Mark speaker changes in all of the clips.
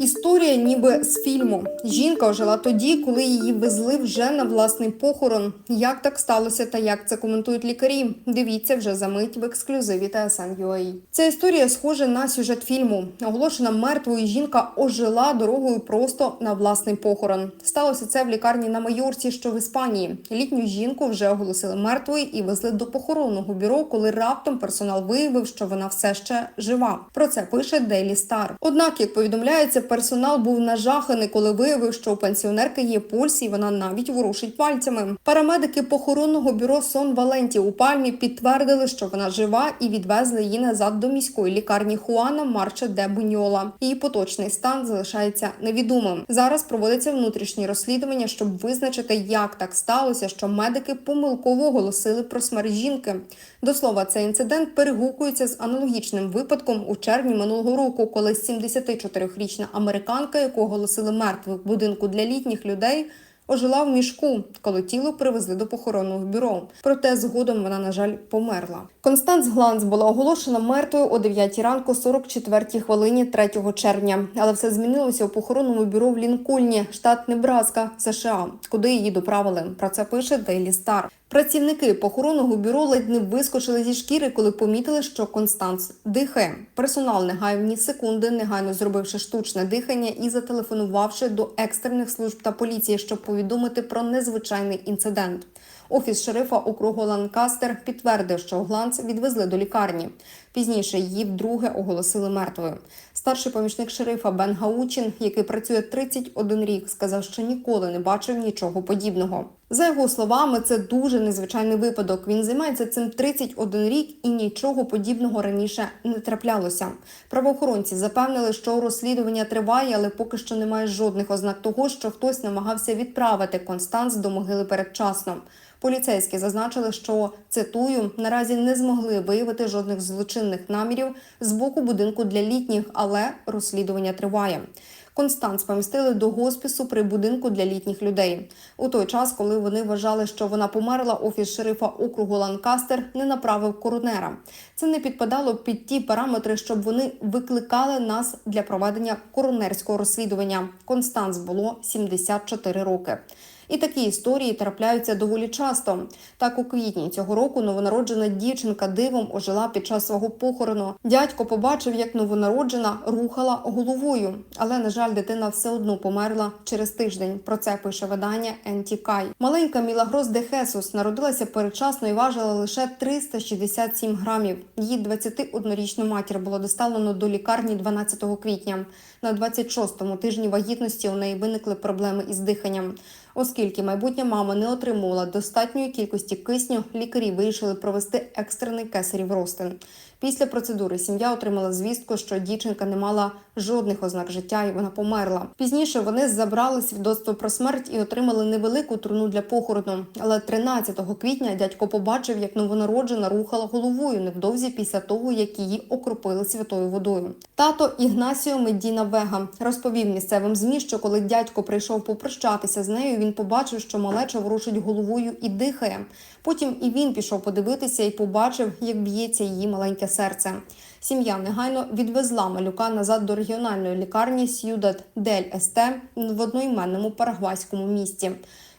Speaker 1: Історія ніби з фільму. Жінка ожила тоді, коли її везли вже на власний похорон. Як так сталося та як це коментують лікарі? Дивіться вже за мить в ексклюзиві TSN.ua. Ця історія схожа на сюжет фільму. Оголошена мертвою жінка ожила дорогою просто на власний похорон. Сталося це в лікарні на Майорці, що в Іспанії. Літню жінку вже оголосили мертвою і везли до похоронного бюро, коли раптом персонал виявив, що вона все ще жива. Про це пише Daily Star. Однак, як повідомляється, персонал був нажаханий, коли виявив, що у пенсіонерки є пульс, і вона навіть ворушить пальцями. Парамедики похоронного бюро Сон Валенті у Пальмі підтвердили, що вона жива, і відвезли її назад до міської лікарні Хуана Марча де Буньола. Її поточний стан залишається невідомим. Зараз проводиться внутрішнє розслідування, щоб визначити, як так сталося, що медики помилково оголосили про смерть жінки. До слова, цей інцидент перегукується з аналогічним випадком у червні минулого року, коли 74-річна американка, яку оголосили мертвою в будинку для літніх людей. Ожила в мішку, коли тіло привезли до похоронного бюро. Проте згодом вона, на жаль, померла. Констанс Гланц була оголошена мертвою о 9 ранку 44-й хвилині 3 червня. Але все змінилося у похоронному бюро в Лінкольні, штат Небраска, США, куди її доправили. Про це пише Daily Star. Працівники похоронного бюро ледь не вискочили зі шкіри, коли помітили, що Констанс дихає. Персонал не гаяв ні секунди, негайно зробивши штучне дихання і зателефонувавши до екстрених служб та поліції, щоб повідомити про незвичайний інцидент. Офіс шерифа округу Ланкастер підтвердив, що Гланц відвезли до лікарні. Пізніше її вдруге оголосили мертвою. Старший помічник шерифа Бен Гаучин, який працює 31 рік, сказав, що ніколи не бачив нічого подібного. За його словами, це дуже незвичайний випадок. Він займається цим 31 рік і нічого подібного раніше не траплялося. Правоохоронці запевнили, що розслідування триває, але поки що немає жодних ознак того, що хтось намагався відправити Констанс до могили передчасно. Поліцейські зазначили, що цитую наразі не змогли виявити жодних злочинних намірів з боку будинку для літніх, але розслідування триває. Констанс помістили до госпісу при будинку для літніх людей. У той час, коли вони вважали, що вона померла, офіс шерифа округу Ланкастер не направив коронера. Це не підпадало під ті параметри, щоб вони викликали нас для проведення коронерського розслідування. Констанс було 74 роки. І такі історії трапляються доволі часто. Так, у квітні цього року новонароджена дівчинка дивом ожила під час свого похорону. Дядько побачив, як новонароджена рухала головою, але на жаль, дитина все одно померла через тиждень. Про це пише видання Ентікай. Маленька Мілагрос де Хесус народилася передчасно і важила лише 367 грамів. Її 21-річну матір було доставлено до лікарні 12 квітня. На 26-му тижні вагітності у неї виникли проблеми із диханням. Оскільки майбутня мама не отримувала достатньої кількості кисню, лікарі вирішили провести екстрений кесарів розтин. Після процедури сім'я отримала звістку, що дівчинка не мала жодних ознак життя і вона померла. Пізніше вони забрали свідоцтво про смерть і отримали невелику труну для похорону. Але 13 квітня дядько побачив, як новонароджена рухала головою невдовзі після того, як її окропили святою водою. Тато Ігнасіо Медіна Вега розповів місцевим змі, що коли дядько прийшов попрощатися з нею, він побачив, що малеча ворушить головою і дихає. Потім і він пішов подивитися і побачив, як б'ється її маленьке серце. Сім'я негайно відвезла малюка назад до регіональної лікарні Сюдат Дель Есте в одноіменному парагвайському місті.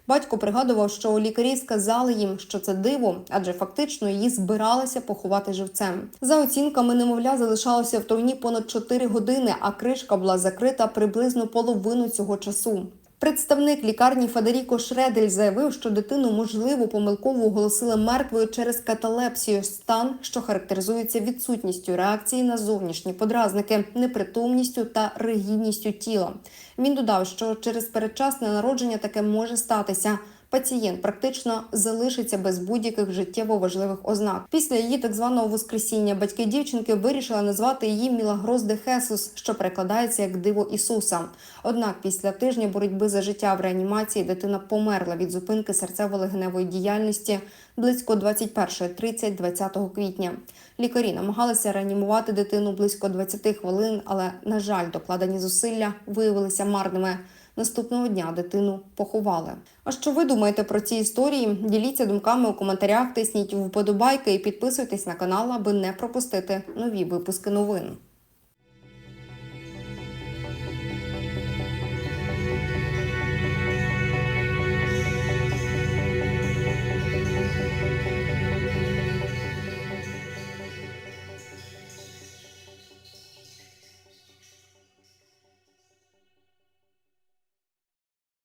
Speaker 1: Батько пригадував, що лікарі сказали їм, що це диво, адже фактично її збиралися поховати живцем. За оцінками, немовля залишалося в труні понад 4 години, а кришка була закрита приблизно половину цього часу. Представник лікарні Федеріко Шредель заявив, що дитину можливо помилково оголосили мертвою через каталепсію, стан, що характеризується відсутністю реакції на зовнішні подразники, непритомністю та ригідністю тіла. Він додав, що через передчасне народження таке може статися. Пацієнт практично залишиться без будь-яких життєво важливих ознак. Після її так званого воскресіння батьки дівчинки вирішили назвати її Мілагрос де Хесус, що перекладається як диво Ісуса. Однак після тижня боротьби за життя в реанімації дитина померла від зупинки серцево-легеневої діяльності близько 21.30 20 квітня. Лікарі намагалися реанімувати дитину близько 20 хвилин, але на жаль, докладені зусилля виявилися марними. Наступного дня дитину поховали. А що ви думаєте про ці історії? Діліться думками у коментарях, тисніть вподобайки і підписуйтесь на канал, аби не пропустити нові випуски новин.